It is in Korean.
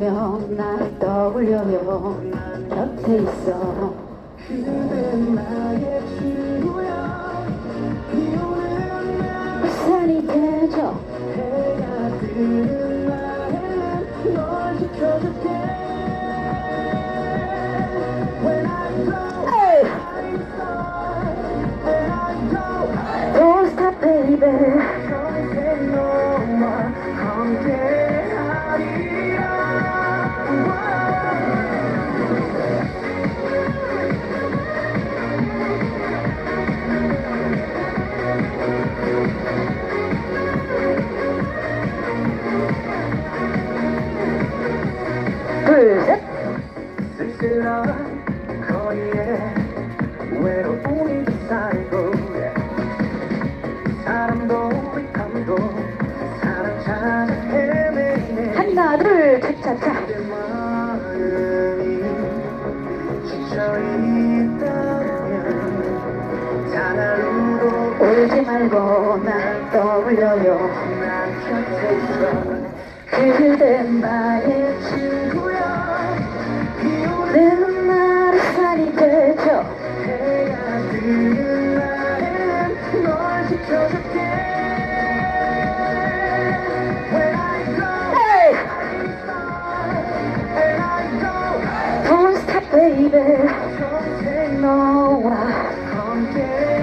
오면 날 떠올려요. 곁에 있어. 그댄 나의 친구야 비 오는 날 우산이 되죠. 해가 뜨는 날에는 널 지켜줄게 When I go 에이! I'm sorry When I go Don't stop baby. 평생 너와 함께하리 쓸쓸한 거리에 외로움이 살고 사람도 비감도 사랑 찾아 헤매네 하나 둘 차차차 내 마음이 지쳐 있다면 다나루로 울지 말고 날 떠올려요. 난 곁에 있어 그댄 나의 너와 함께